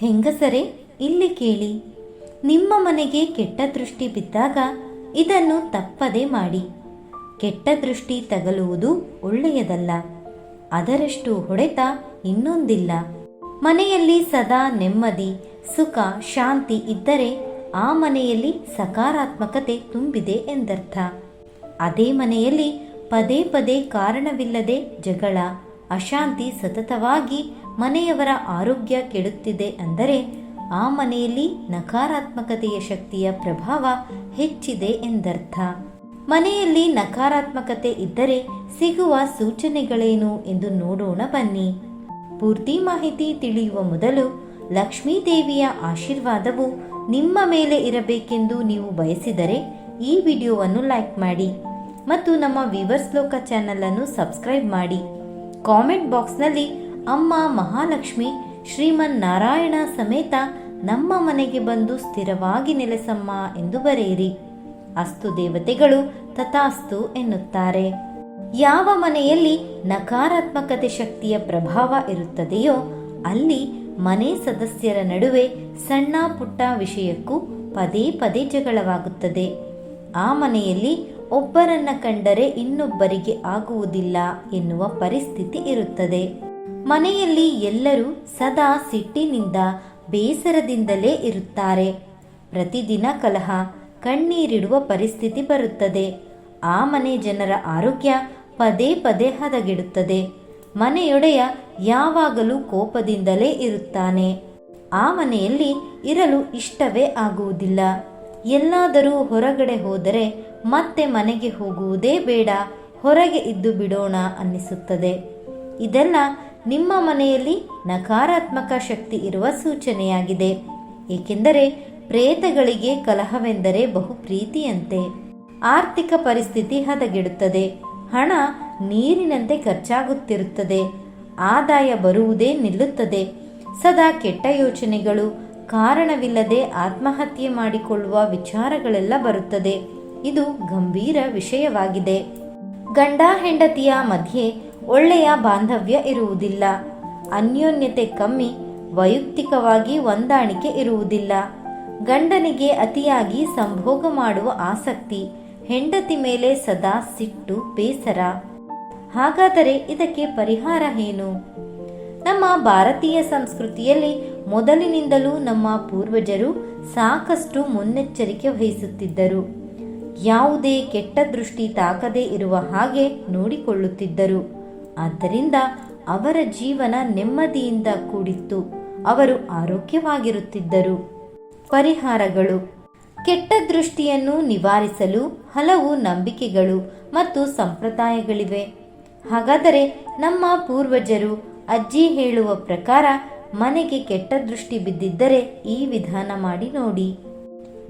ಹೆಂಗಸರೇ, ಇಲ್ಲಿ ಕೇಳಿ. ನಿಮ್ಮ ಮನೆಗೆ ಕೆಟ್ಟ ದೃಷ್ಟಿ ಬಿದ್ದಾಗ ಇದನ್ನು ತಪ್ಪದೆ ಮಾಡಿ. ಕೆಟ್ಟ ದೃಷ್ಟಿ ತಗಲುವುದು ಒಳ್ಳೆಯದಲ್ಲ. ಅದರಷ್ಟು ಹೊಡೆತ ಇನ್ನೊಂದಿಲ್ಲ. ಮನೆಯಲ್ಲಿ ಸದಾ ನೆಮ್ಮದಿ, ಸುಖ, ಶಾಂತಿ ಇದ್ದರೆ ಆ ಮನೆಯಲ್ಲಿ ಸಕಾರಾತ್ಮಕತೆ ತುಂಬಿದೆ ಎಂದರ್ಥ. ಅದೇ ಮನೆಯಲ್ಲಿ ಪದೇ ಪದೇ ಕಾರಣವಿಲ್ಲದೆ ಜಗಳ, ಅಶಾಂತಿ ಸತತವಾಗಿ ಮನೆಯವರ ಆರೋಗ್ಯ ಕೆಡುತ್ತಿದೆ ಅಂದರೆ ಆ ಮನೆಯಲ್ಲಿ ನಕಾರಾತ್ಮಕತೆಯ ಶಕ್ತಿಯ ಪ್ರಭಾವ ಹೆಚ್ಚಿದೆ ಎಂದರ್ಥ. ಮನೆಯಲ್ಲಿ ನಕಾರಾತ್ಮಕತೆ ಇದ್ದರೆ ಸಿಗುವ ಸೂಚನೆಗಳೇನು ಎಂದು ನೋಡೋಣ ಬನ್ನಿ. ಪೂರ್ತಿ ಮಾಹಿತಿ ತಿಳಿಯುವ ಮೊದಲು ಲಕ್ಷ್ಮೀ ದೇವಿಯ ಆಶೀರ್ವಾದವು ನಿಮ್ಮ ಮೇಲೆ ಇರಬೇಕೆಂದು ನೀವು ಬಯಸಿದರೆ ಈ ವಿಡಿಯೋವನ್ನು ಲೈಕ್ ಮಾಡಿ ಮತ್ತು ನಮ್ಮ ವಿವರ್ಸ್ ಲೋಕ ಚಾನಲ್ ಅನ್ನು ಸಬ್ಸ್ಕ್ರೈಬ್ ಮಾಡಿ. ಕಾಮೆಂಟ್ ಬಾಕ್ಸ್ನಲ್ಲಿ ಅಮ್ಮ ಮಹಾಲಕ್ಷ್ಮಿ ಶ್ರೀಮನ್ ನಾರಾಯಣ ಸಮೇತ ನಮ್ಮ ಮನೆಗೆ ಬಂದು ಸ್ಥಿರವಾಗಿ ನೆಲೆಸಮ್ಮ ಎಂದು ಬರೆಯಿರಿ. ಅಸ್ತು ದೇವತೆಗಳು ತಥಾಸ್ತು ಎನ್ನುತ್ತಾರೆ. ಯಾವ ಮನೆಯಲ್ಲಿ ನಕಾರಾತ್ಮಕತೆ ಶಕ್ತಿಯ ಪ್ರಭಾವ ಇರುತ್ತದೆಯೋ ಅಲ್ಲಿ ಮನೆ ಸದಸ್ಯರ ನಡುವೆ ಸಣ್ಣ ಪುಟ್ಟ ವಿಷಯಕ್ಕೂ ಪದೇ ಪದೇ ಜಗಳವಾಗುತ್ತದೆ. ಆ ಮನೆಯಲ್ಲಿ ಒಬ್ಬರನ್ನ ಕಂಡರೆ ಇನ್ನೊಬ್ಬರಿಗೆ ಆಗುವುದಿಲ್ಲ ಎನ್ನುವ ಪರಿಸ್ಥಿತಿ ಇರುತ್ತದೆ. ಮನೆಯಲ್ಲಿ ಎಲ್ಲರೂ ಸದಾ ಸಿಟ್ಟಿನಿಂದ ಬೇಸರದಿಂದಲೇ ಇರುತ್ತಾರೆ. ಪ್ರತಿದಿನ ಕಲಹ, ಕಣ್ಣೀರಿಡುವ ಪರಿಸ್ಥಿತಿ ಬರುತ್ತದೆ. ಆ ಮನೆ ಜನರ ಆರೋಗ್ಯ ಪದೇ ಪದೇ ಹದಗೆಡುತ್ತದೆ. ಮನೆಯೊಡೆಯ ಯಾವಾಗಲೂ ಕೋಪದಿಂದಲೇ ಇರುತ್ತಾನೆ. ಆ ಮನೆಯಲ್ಲಿ ಇರಲು ಇಷ್ಟವೇ ಆಗುವುದಿಲ್ಲ. ಎಲ್ಲಾದರೂ ಹೊರಗಡೆ ಹೋದರೆ ಮತ್ತೆ ಮನೆಗೆ ಹೋಗುವುದೇ ಬೇಡ, ಹೊರಗೆ ಇದ್ದು ಬಿಡೋಣ ಅನ್ನಿಸುತ್ತದೆ. ಇದೆಲ್ಲ ನಿಮ್ಮ ಮನೆಯಲ್ಲಿ ನಕಾರಾತ್ಮಕ ಶಕ್ತಿ ಇರುವ ಸೂಚನೆಯಾಗಿದೆ. ಏಕೆಂದರೆ ಪ್ರೇತಗಳಿಗೆ ಕಲಹವೆಂದರೆ ಬಹು ಪ್ರೀತಿಯಂತೆ. ಆರ್ಥಿಕ ಪರಿಸ್ಥಿತಿ ಹದಗೆಡುತ್ತದೆ. ಹಣ ನೀರಿನಂತೆ ಖರ್ಚಾಗುತ್ತಿರುತ್ತದೆ. ಆದಾಯ ಬರುವುದೇ ನಿಲ್ಲುತ್ತದೆ. ಸದಾ ಕೆಟ್ಟ ಯೋಚನೆಗಳು, ಕಾರಣವಿಲ್ಲದೆ ಆತ್ಮಹತ್ಯೆ ಮಾಡಿಕೊಳ್ಳುವ ವಿಚಾರಗಳೆಲ್ಲ ಬರುತ್ತದೆ. ಇದು ಗಂಭೀರ ವಿಷಯವಾಗಿದೆ. ಗಂಡ ಹೆಂಡತಿಯ ಮಧ್ಯೆ ಒಳ್ಳೆಯ ಬಾಂಧವ್ಯ ಇರುವುದಿಲ್ಲ. ಅನ್ಯೋನ್ಯತೆ ಕಮ್ಮಿ, ವೈಯಕ್ತಿಕವಾಗಿ ಹೊಂದಾಣಿಕೆ ಇರುವುದಿಲ್ಲ. ಗಂಡನಿಗೆ ಅತಿಯಾಗಿ ಸಂಭೋಗ ಮಾಡುವ ಆಸಕ್ತಿ, ಹೆಂಡತಿ ಮೇಲೆ ಸದಾ ಸಿಟ್ಟು, ಬೇಸರ. ಹಾಗಾದರೆ ಇದಕ್ಕೆ ಪರಿಹಾರ ಏನು? ನಮ್ಮ ಭಾರತೀಯ ಸಂಸ್ಕೃತಿಯಲ್ಲಿ ಮೊದಲಿನಿಂದಲೂ ನಮ್ಮ ಪೂರ್ವಜರು ಸಾಕಷ್ಟು ಮುನ್ನೆಚ್ಚರಿಕೆ ವಹಿಸುತ್ತಿದ್ದರು. ಯಾವುದೇ ಕೆಟ್ಟ ದೃಷ್ಟಿ ತಾಕದೇ ಇರುವ ಹಾಗೆ ನೋಡಿಕೊಳ್ಳುತ್ತಿದ್ದರು. ಆದ್ದರಿಂದ ಅವರ ಜೀವನ ನೆಮ್ಮದಿಯಿಂದ ಕೂಡಿತ್ತು. ಅವರು ಆರೋಗ್ಯವಾಗಿರುತ್ತಿದ್ದರು. ಪರಿಹಾರಗಳು. ಕೆಟ್ಟ ದೃಷ್ಟಿಯನ್ನು ನಿವಾರಿಸಲು ಹಲವು ನಂಬಿಕೆಗಳು ಮತ್ತು ಸಂಪ್ರದಾಯಗಳಿವೆ. ಹಾಗಾದರೆ ನಮ್ಮ ಪೂರ್ವಜರು ಅಜ್ಜಿ ಹೇಳುವ ಪ್ರಕಾರ ಮನೆಗೆ ಕೆಟ್ಟ ದೃಷ್ಟಿ ಬಿದ್ದಿದ್ದರೆ ಈ ವಿಧಾನ ಮಾಡಿ ನೋಡಿ.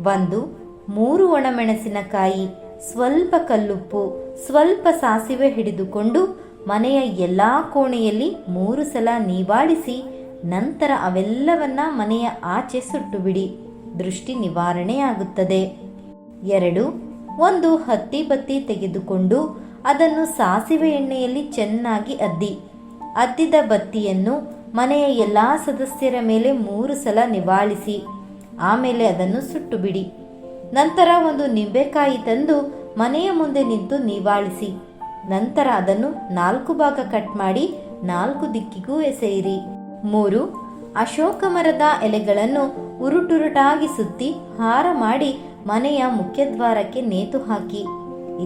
ಒಂದು, ಮೂರು ಒಣಮೆಣಸಿನಕಾಯಿ, ಸ್ವಲ್ಪ ಕಲ್ಲುಪ್ಪು, ಸ್ವಲ್ಪ ಸಾಸಿವೆ ಹಿಡಿದುಕೊಂಡು ಮನೆಯ ಎಲ್ಲ ಕೋಣೆಯಲ್ಲಿ ಮೂರು ಸಲ ನೀವಾಡಿಸಿ ನಂತರ ಅವೆಲ್ಲವನ್ನ ಮನೆಯ ಆಚೆ ಸುಟ್ಟು ಬಿಡಿ ದೃಷ್ಟಿ ನಿವಾರಣೆಯಾಗುತ್ತದೆ. ಎರಡು, ಒಂದು ಹತ್ತಿ ಬತ್ತಿ ತೆಗೆದುಕೊಂಡು ಅದನ್ನು ಸಾಸಿವೆ ಎಣ್ಣೆಯಲ್ಲಿ ಚೆನ್ನಾಗಿ ಅದ್ದಿ. ಅದ್ದಿದ ಬತ್ತಿಯನ್ನು ಮನೆಯ ಎಲ್ಲ ಸದಸ್ಯರ ಮೇಲೆ ಮೂರು ಸಲ ನಿವಾಳಿಸಿ. ಆಮೇಲೆ ಅದನ್ನು ಸುಟ್ಟು ಬಿಡಿ ನಂತರ ಒಂದು ನಿಂಬೆಕಾಯಿ ತಂದು ಮನೆಯ ಮುಂದೆ ನಿಂತು ನಿವಾಳಿಸಿ. ನಂತರ ಅದನ್ನು ನಾಲ್ಕು ಭಾಗ ಕಟ್ ಮಾಡಿ ನಾಲ್ಕು ದಿಕ್ಕಿಗೂ ಎಸೆಯಿರಿ. ಮೂರು, ಅಶೋಕ ಮರದ ಎಲೆಗಳನ್ನು ಉರುಟುರುಟಾಗಿ ಸುತ್ತಿ ಹಾರ ಮಾಡಿ ಮನೆಯ ಮುಖ್ಯದ್ವಾರಕ್ಕೆ ನೇತು ಹಾಕಿ.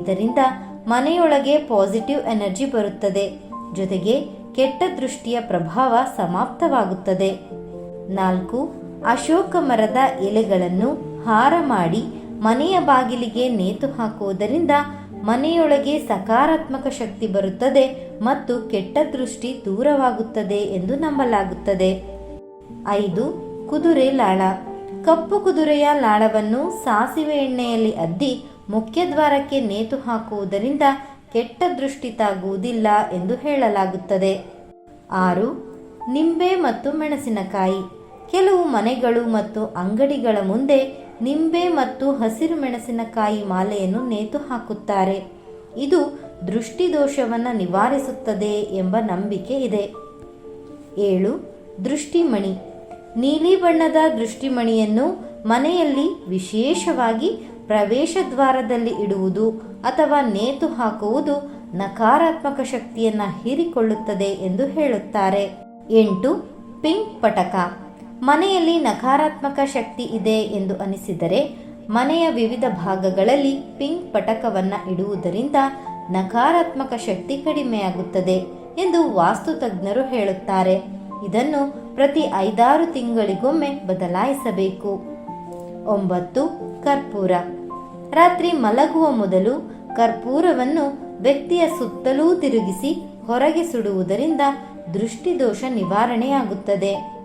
ಇದರಿಂದ ಮನೆಯೊಳಗೆ ಪಾಸಿಟಿವ್ ಎನರ್ಜಿ ಬರುತ್ತದೆ. ಜೊತೆಗೆ ಕೆಟ್ಟ ದೃಷ್ಟಿಯ ಪ್ರಭಾವ ಸಮಾಪ್ತವಾಗುತ್ತದೆ. ನಾಲ್ಕು, ಅಶೋಕ ಮರದ ಎಲೆಗಳನ್ನು ಹಾರ ಮಾಡಿ ಮನೆಯ ಬಾಗಿಲಿಗೆ ನೇತು ಹಾಕುವುದರಿಂದ ಮನೆಯೊಳಗೆ ಸಕಾರಾತ್ಮಕ ಶಕ್ತಿ ಬರುತ್ತದೆ ಮತ್ತು ಕೆಟ್ಟ ದೃಷ್ಟಿ ದೂರವಾಗುತ್ತದೆ ಎಂದು ನಂಬಲಾಗುತ್ತದೆ. ಐದು, ಕುದುರೆ ಲಾಳ. ಕಪ್ಪು ಕುದುರೆಯ ಲಾಳವನ್ನು ಸಾಸಿವೆ ಎಣ್ಣೆಯಲ್ಲಿ ಅದ್ದಿ ಮುಖ್ಯದ್ವಾರಕ್ಕೆ ನೇತು ಹಾಕುವುದರಿಂದ ಕೆಟ್ಟ ದೃಷ್ಟಿ ತಾಗುವುದಿಲ್ಲ ಎಂದು ಹೇಳಲಾಗುತ್ತದೆ. ಆರು, ನಿಂಬೆ ಮತ್ತು ಮೆಣಸಿನಕಾಯಿ. ಕೆಲವು ಮನೆಗಳು ಮತ್ತು ಅಂಗಡಿಗಳ ಮುಂದೆ ನಿಂಬೆ ಮತ್ತು ಹಸಿರು ಮೆಣಸಿನಕಾಯಿ ಮಾಲೆಯನ್ನು ನೇತು ಹಾಕುತ್ತಾರೆ. ಇದು ದೃಷ್ಟಿದೋಷವನ್ನು ನಿವಾರಿಸುತ್ತದೆ ಎಂಬ ನಂಬಿಕೆ ಇದೆ. ಏಳು, ದೃಷ್ಟಿಮಣಿ. ನೀಲಿ ಬಣ್ಣದ ದೃಷ್ಟಿಮಣಿಯನ್ನು ಮನೆಯಲ್ಲಿ ವಿಶೇಷವಾಗಿ ಪ್ರವೇಶ ದ್ವಾರದಲ್ಲಿ ಇಡುವುದು ಅಥವಾ ನೇತು ಹಾಕುವುದು ನಕಾರಾತ್ಮಕ ಶಕ್ತಿಯನ್ನು ಹೀರಿಕೊಳ್ಳುತ್ತದೆ ಎಂದು ಹೇಳುತ್ತಾರೆ. ಎಂಟು, ಪಿಂಕ್ ಪಟಕ. ಮನೆಯಲ್ಲಿ ನಕಾರಾತ್ಮಕ ಶಕ್ತಿ ಇದೆ ಎಂದು ಅನಿಸಿದರೆ ಮನೆಯ ವಿವಿಧ ಭಾಗಗಳಲ್ಲಿ ಪಿಂಕ್ ಪಟಕವನ್ನ ಇಡುವುದರಿಂದ ನಕಾರಾತ್ಮಕ ಶಕ್ತಿ ಕಡಿಮೆಯಾಗುತ್ತದೆ ಎಂದು ವಾಸ್ತು ತಜ್ಞರು ಹೇಳುತ್ತಾರೆ. ಇದನ್ನು ಪ್ರತಿ ಐದಾರು ತಿಂಗಳಿಗೊಮ್ಮೆ ಬದಲಾಯಿಸಬೇಕು. ಒಂಬತ್ತು, ಕರ್ಪೂರ. ರಾತ್ರಿ ಮಲಗುವ ಮೊದಲು ಕರ್ಪೂರವನ್ನು ವ್ಯಕ್ತಿಯ ಸುತ್ತಲೂ ತಿರುಗಿಸಿ ಹೊರಗೆ ಸುಡುವುದರಿಂದ ದೃಷ್ಟಿದೋಷ ನಿವಾರಣೆಯಾಗುತ್ತದೆ.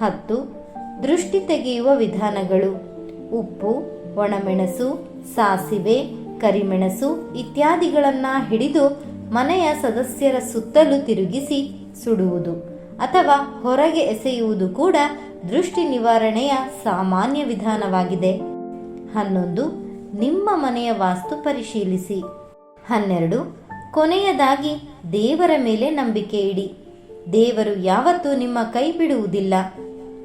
ಹತ್ತು ದೃಷ್ಟಿ ತೆಗೆಯುವ ವಿಧಾನಗಳು ಉಪ್ಪು, ಒಣಮೆಣಸು, ಸಾಸಿವೆ, ಕರಿಮೆಣಸು ಇತ್ಯಾದಿಗಳನ್ನು ಹಿಡಿದು ಮನೆಯ ಸದಸ್ಯರ ಸುತ್ತಲೂ ತಿರುಗಿಸಿ ಸುಡುವುದು ಅಥವಾ ಹೊರಗೆ ಎಸೆಯುವುದು ಕೂಡ ದೃಷ್ಟಿ ನಿವಾರಣೆಯ ಸಾಮಾನ್ಯ ವಿಧಾನವಾಗಿದೆ. ಹನ್ನೊಂದು ನಿಮ್ಮ ಮನೆಯ ವಾಸ್ತು ಪರಿಶೀಲಿಸಿ. ಹನ್ನೆರಡು ಕೊನೆಯದಾಗಿ ದೇವರ ಮೇಲೆ ನಂಬಿಕೆ ಇಡಿ. ದೇವರು ಯಾವತ್ತೂ ನಿಮ್ಮ ಕೈ ಬಿಡುವುದಿಲ್ಲ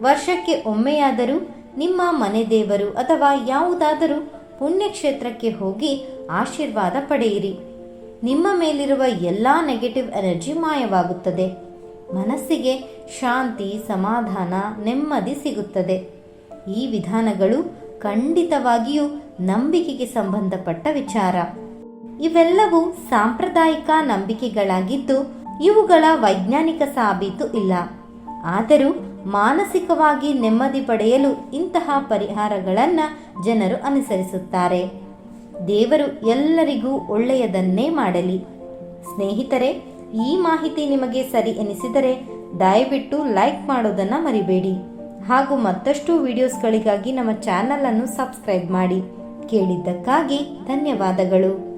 ವರ್ಷಕ್ಕೆ ಒಮ್ಮೆಯಾದರೂ ನಿಮ್ಮ ಮನೆ ದೇವರು ಅಥವಾ ಯಾವುದಾದರೂ ಪುಣ್ಯಕ್ಷೇತ್ರಕ್ಕೆ ಹೋಗಿ ಆಶೀರ್ವಾದ ಪಡೆಯಿರಿ. ನಿಮ್ಮ ಮೇಲಿರುವ ಎಲ್ಲ ನೆಗೆಟಿವ್ ಎನರ್ಜಿ ಮಾಯವಾಗುತ್ತದೆ. ಮನಸ್ಸಿಗೆ ಶಾಂತಿ, ಸಮಾಧಾನ, ನೆಮ್ಮದಿ ಸಿಗುತ್ತದೆ. ಈ ವಿಧಾನಗಳು ಖಂಡಿತವಾಗಿಯೂ ನಂಬಿಕೆಗೆ ಸಂಬಂಧಪಟ್ಟ ವಿಚಾರ. ಇವೆಲ್ಲವೂ ಸಾಂಪ್ರದಾಯಿಕ ನಂಬಿಕೆಗಳಾಗಿದ್ದು ಇವುಗಳ ವೈಜ್ಞಾನಿಕ ಸಾಬೀತು ಇಲ್ಲ. ಆದರೂ ಮಾನಸಿಕವಾಗಿ ನೆಮ್ಮದಿ ಪಡೆಯಲು ಇಂತಹ ಪರಿಹಾರಗಳನ್ನು ಜನರು ಅನುಸರಿಸುತ್ತಾರೆ. ದೇವರು ಎಲ್ಲರಿಗೂ ಒಳ್ಳೆಯದನ್ನೇ ಮಾಡಲಿ. ಸ್ನೇಹಿತರೆ, ಈ ಮಾಹಿತಿ ನಿಮಗೆ ಸರಿ ಎನಿಸಿದರೆ ದಯವಿಟ್ಟು ಲೈಕ್ ಮಾಡೋದನ್ನು ಮರಿಬೇಡಿ. ಹಾಗೂ ಮತ್ತಷ್ಟು ವಿಡಿಯೋಸ್ಗಳಿಗಾಗಿ ನಮ್ಮ ಚಾನಲನ್ನು ಸಬ್ಸ್ಕ್ರೈಬ್ ಮಾಡಿ. ಕೇಳಿದ್ದಕ್ಕಾಗಿ ಧನ್ಯವಾದಗಳು.